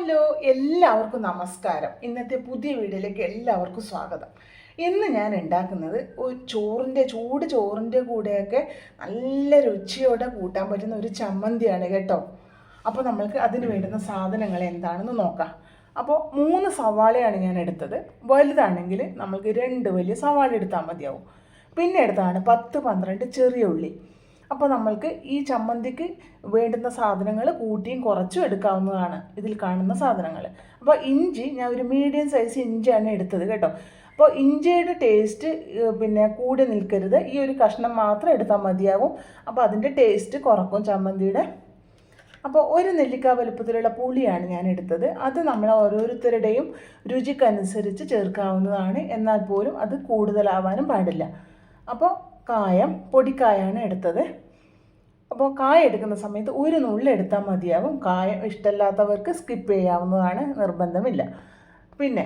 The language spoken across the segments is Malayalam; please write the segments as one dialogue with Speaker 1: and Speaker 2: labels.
Speaker 1: ഹലോ എല്ലാവർക്കും നമസ്കാരം. ഇന്നത്തെ പുതിയ വീഡിയോയിലേക്ക് എല്ലാവർക്കും സ്വാഗതം. ഇന്ന് ഞാൻ ഉണ്ടാക്കുന്നത് ഒരു ചോറിന്റെ ചൂട് ചോറിന്റെ കൂടെയൊക്കെ നല്ല രുചിയോടെ കൂട്ടാൻ പറ്റുന്ന ഒരു ചമ്മന്തിയാണ് കേട്ടോ. അപ്പോൾ നമ്മൾക്ക് അതിന് വേണ്ടുന്ന സാധനങ്ങൾ എന്താണെന്ന് നോക്കാം. അപ്പോൾ മൂന്ന് സവാളയാണ് ഞാൻ എടുത്തത്. വലുതാണെങ്കിൽ നമ്മൾക്ക് രണ്ട് വലിയ സവാള എടുത്താൽ മതിയാവും. പിന്നെ എടുത്താണ് പത്ത് പന്ത്രണ്ട് ചെറിയ ഉള്ളി. അപ്പോൾ നമ്മൾക്ക് ഈ ചമ്മന്തിക്ക് വേണ്ടുന്ന സാധനങ്ങൾ കൂട്ടിയും കുറച്ചും എടുക്കാവുന്നതാണ് ഇതിൽ കാണുന്ന സാധനങ്ങൾ. അപ്പോൾ ഇഞ്ചി ഞാൻ ഒരു മീഡിയം സൈസ് ഇഞ്ചിയാണ് എടുത്തത് കേട്ടോ. അപ്പോൾ ഇഞ്ചിയുടെ ടേസ്റ്റ് പിന്നെ കൂടി നിൽക്കരുത്. ഈ ഒരു കഷ്ണം മാത്രം എടുത്താൽ മതിയാവും. അപ്പോൾ അതിന്റെ ടേസ്റ്റ് കുറക്കും ചമ്മന്തിയുടെ. അപ്പോൾ ഒരു നെല്ലിക്ക വലുപ്പത്തിലുള്ള പുളിയാണ് ഞാൻ എടുത്തത്. അത് നമ്മൾ ഓരോരുത്തരുടെയും രുചിക്കനുസരിച്ച് ചേർക്കാവുന്നതാണ്. എന്നാൽ പോലും അത് കൂടുതലാവാനും പാടില്ല. അപ്പോൾ കായം പൊടിക്കായാണ് എടുത്തത്. അപ്പോൾ കായ എടുക്കുന്ന സമയത്ത് ഒരു നുള്ളി എടുത്താൽ മതിയാകും കായ ഇഷ്ടമില്ലാത്തവർക്ക് സ്കിപ്പ് ചെയ്യാവുന്നതാണ് നിർബന്ധമില്ല. പിന്നെ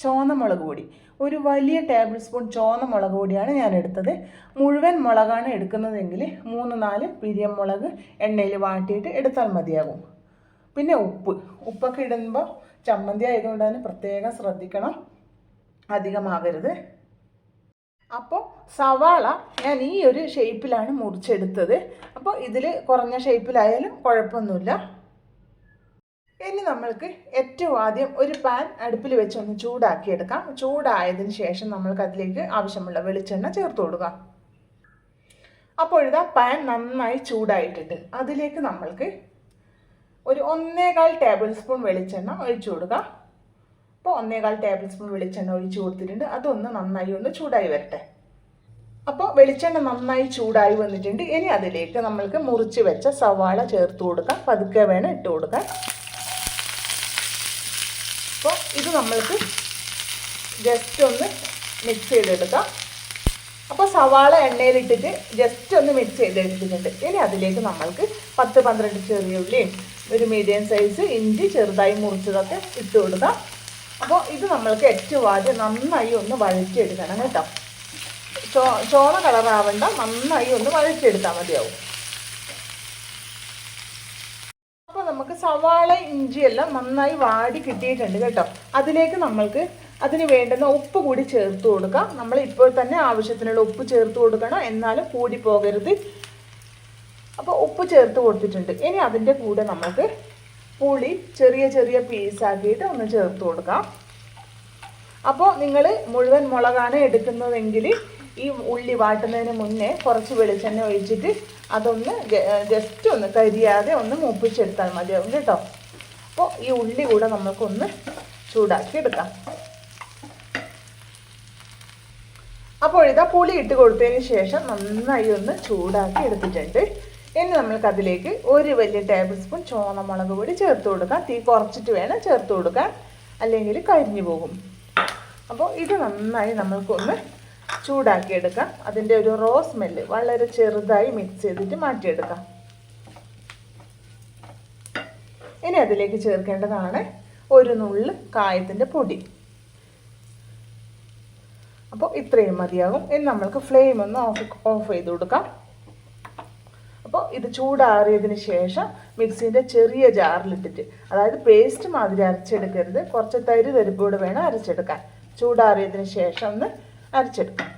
Speaker 1: ചുവന്ന മുളക് പൊടി. ഒരു വലിയ ടേബിൾ സ്പൂൺ ചുവന്ന മുളക് പൊടിയാണ് ഞാൻ എടുത്തത്. മുഴുവൻ മുളകാണ് എടുക്കുന്നതെങ്കിൽ മൂന്ന് നാല് പിരിയം മുളക് എണ്ണയിൽ വാട്ടിയിട്ട് എടുത്താൽ മതിയാകും പിന്നെ ഉപ്പ്. ഉപ്പൊക്കെ ഇടുമ്പോൾ ചമ്മന്തി ആയതുകൊണ്ട് തന്നെ പ്രത്യേകം ശ്രദ്ധിക്കണം. അധികമാകരുത് അപ്പോൾ സവാള ഞാൻ ഈ ഒരു ഷേപ്പിലാണ് മുറിച്ചെടുത്തത്. അപ്പോൾ ഇതിൽ കുറഞ്ഞ ഷേപ്പിലായാലും കുഴപ്പമൊന്നുമില്ല. ഇനി നമ്മൾക്ക് ഏറ്റവും ആദ്യം ഒരു പാൻ അടുപ്പിൽ വെച്ചൊന്ന് ചൂടാക്കിയെടുക്കാം. ചൂടായതിന് ശേഷം നമ്മൾക്ക് അതിലേക്ക് ആവശ്യമുള്ള വെളിച്ചെണ്ണ ചേർത്ത് കൊടുക്കാം. അപ്പോൾ ഇതാ പാൻ നന്നായി ചൂടായിട്ടുണ്ട്. അതിലേക്ക് നമ്മൾക്ക് ഒരു ഒന്നേകാൽ ടേബിൾ സ്പൂൺ വെളിച്ചെണ്ണ ഒഴിച്ചു കൊടുക്കാം. അപ്പോൾ ഒന്നേകാൽ ടേബിൾ സ്പൂൺ വെളിച്ചെണ്ണ ഒഴിച്ച് കൊടുത്തിട്ടുണ്ട്. അതൊന്ന് നന്നായി ഒന്ന് ചൂടായി വരട്ടെ. അപ്പോൾ വെളിച്ചെണ്ണ നന്നായി ചൂടായി വന്നിട്ടുണ്ട്. ഇനി അതിലേക്ക് നമ്മൾക്ക് മുറിച്ച് വെച്ച സവാള ചേർത്ത് കൊടുക്കാം. പതുക്കെ വേണം ഇട്ട് കൊടുക്കാൻ. അപ്പോൾ ഇത് നമ്മൾക്ക് ജസ്റ്റ് ഒന്ന് മിക്സ് ചെയ്തെടുക്കാം. അപ്പോൾ സവാള എണ്ണയിലിട്ടിട്ട് ജസ്റ്റ് ഒന്ന് മിക്സ് ചെയ്തെടുത്തിട്ടുണ്ട്. ഇനി അതിലേക്ക് നമ്മൾക്ക് പത്ത് പന്ത്രണ്ട് ചെറിയ ഉള്ളിയും ഒരു മീഡിയം സൈസ് ഇഞ്ചി ചെറുതായി മുറിച്ചതൊക്കെ ഇട്ട് കൊടുക്കാം. അപ്പോൾ ഇത് നമ്മൾക്ക് ഏറ്റവും ആദ്യം നന്നായി ഒന്ന് വഴറ്റിയെടുക്കണം കേട്ടോ. ചോ ചോള കളറാവണ്ട നന്നായി ഒന്ന് വഴറ്റിയെടുത്താൽ മതിയാവും. അപ്പോൾ നമുക്ക് സവാള ഇഞ്ചിയെല്ലാം നന്നായി വാടി കിട്ടിയിട്ടുണ്ട് കേട്ടോ. അതിലേക്ക് നമ്മൾക്ക് അതിന് വേണ്ടുന്ന ഉപ്പ് കൂടി ചേർത്ത് കൊടുക്കാം. നമ്മൾ ഇപ്പോൾ തന്നെ ആവശ്യത്തിനുള്ള ഉപ്പ് ചേർത്ത് കൊടുക്കണം. എന്നാലും കൂടി പോകരുത്. അപ്പോൾ ഉപ്പ് ചേർത്ത് കൊടുത്തിട്ടുണ്ട്. ഇനി അതിന്റെ കൂടെ നമുക്ക് പുളി ചെറിയ ചെറിയ പീസാക്കിയിട്ട് ഒന്ന് ചേർത്ത് കൊടുക്കാം. അപ്പോൾ നിങ്ങൾ മുഴുവൻ മുളകാണ് എടുക്കുന്നതെങ്കിൽ ഈ ഉള്ളി വാട്ടുന്നതിന് മുന്നേ കുറച്ച് വെളിച്ചെണ്ണ ഒഴിച്ചിട്ട് അതൊന്ന് ജസ്റ്റ് ഒന്ന് കരിയാതെ ഒന്ന് മൂപ്പിച്ചെടുത്താൽ മതിയാവും കേട്ടോ. അപ്പോൾ ഈ ഉള്ളി കൂടെ നമുക്കൊന്ന് ചൂടാക്കി എടുക്കാം. അപ്പോൾ ഇതാ പുളി ഇട്ട് കൊടുത്തതിന് ശേഷം നന്നായി ഒന്ന് ചൂടാക്കി എടുത്തിട്ടുണ്ട്. ഇനി നമ്മൾക്ക് അതിലേക്ക് ഒരു വലിയ ടേബിൾ സ്പൂൺ ചുവന്ന മുളക് പൊടി ചേർത്ത് കൊടുക്കാം. തീ കുറച്ചിട്ട് വേണം ചേർത്ത് കൊടുക്കാൻ. അല്ലെങ്കിൽ കരിഞ്ഞു പോകും. അപ്പോൾ ഇത് നന്നായി നമ്മൾക്കൊന്ന് ചൂടാക്കിയെടുക്കാം. അതിന്റെ ഒരു റോ സ്മെല്ല് വളരെ ചെറുതായി മിക്സ് ചെയ്തിട്ട് മാറ്റിയെടുക്കാം. ഇനി അതിലേക്ക് ചേർക്കേണ്ടതാണ് ഒരു നുള്ള് കായത്തിന്റെ പൊടി. അപ്പോൾ ഇത്രയും മതിയാകും. ഇനി നമ്മൾക്ക് ഫ്ലെയിം ഒന്ന് ഓഫ് ഓഫ് ചെയ്ത് കൊടുക്കാം. അപ്പോൾ ഇത് ചൂടാറിയതിന് ശേഷം മിക്സിന്റെ ചെറിയ ജാറിലിട്ടിട്ട് അതായത് പേസ്റ്റ് മാതിരി അരച്ചെടുക്കരുത്. കുറച്ച് തരി തരിപ്പോട് വേണം അരച്ചെടുക്കാൻ. ചൂടാറിയതിന് ശേഷം ഒന്ന് അരച്ചെടുക്കാം.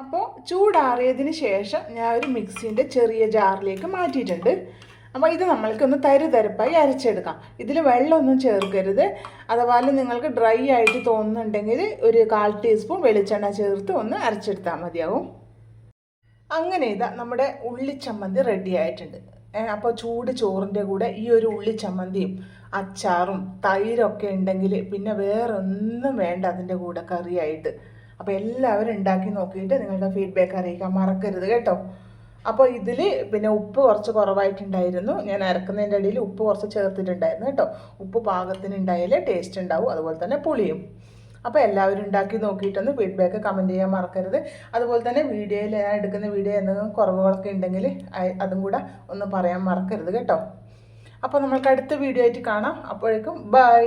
Speaker 1: അപ്പോൾ ചൂടാറിയതിന് ശേഷം ഞാൻ ഒരു മിക്സിന്റെ ചെറിയ ജാറിലേക്ക് മാറ്റിയിട്ടുണ്ട്. അപ്പോൾ ഇത് നമ്മൾക്കൊന്ന് തരി തരപ്പായി അരച്ചെടുക്കാം. ഇതിൽ വെള്ളമൊന്നും ചേർക്കരുത്. അതുപോലെ നിങ്ങൾക്ക് ഡ്രൈ ആയിട്ട് തോന്നുന്നുണ്ടെങ്കിൽ ഒരു കാൽ ടീസ്പൂൺ വെളിച്ചെണ്ണ ചേർത്ത് ഒന്ന് അരച്ചെടുത്താൽ മതിയാവും. അങ്ങനെ ഇതാ നമ്മുടെ ഉള്ളിച്ചമ്മന്തി റെഡി ആയിട്ടുണ്ട്. അപ്പോൾ ചൂട് ചോറിന്റെ കൂടെ ഈ ഒരു ഉള്ളിച്ചമ്മന്തിയും അച്ചാറും തൈരൊക്കെ ഉണ്ടെങ്കിൽ പിന്നെ വേറൊന്നും വേണ്ട അതിന്റെ കൂടെ കറിയായിട്ട്. അപ്പോൾ എല്ലാവരും ഉണ്ടാക്കി നോക്കിയിട്ട് നിങ്ങളുടെ ഫീഡ്ബാക്ക് അറിയിക്കാൻ മറക്കരുത് കേട്ടോ. അപ്പോൾ ഇതിൽ പിന്നെ ഉപ്പ് കുറച്ച് കുറവായിട്ടുണ്ടായിരുന്നു. ഞാൻ അരക്കുന്നതിന്റെ ഇടയിൽ ഉപ്പ് കുറച്ച് ചേർത്തിട്ടുണ്ടായിരുന്നു കേട്ടോ. ഉപ്പ് പാകത്തിന് ഉണ്ടായാലേ ടേസ്റ്റ് ഉണ്ടാവും. അതുപോലെ തന്നെ പുളിയും. അപ്പോൾ എല്ലാവരും ഉണ്ടാക്കി നോക്കിയിട്ടൊന്ന് ഫീഡ്ബാക്ക് കമന്റ് ചെയ്യാൻ മറക്കരുത്. അതുപോലെ തന്നെ വീഡിയോയിൽ ഞാൻ എടുക്കുന്ന വീഡിയോ എന്തെങ്കിലും കുറവുകളൊക്കെ ഉണ്ടെങ്കിൽ അതും കൂടെ ഒന്ന് പറയാൻ മറക്കരുത് കേട്ടോ. അപ്പോൾ നമ്മൾക്ക് അടുത്ത വീഡിയോ ആയിട്ട് കാണാം. അപ്പോഴേക്കും ബൈ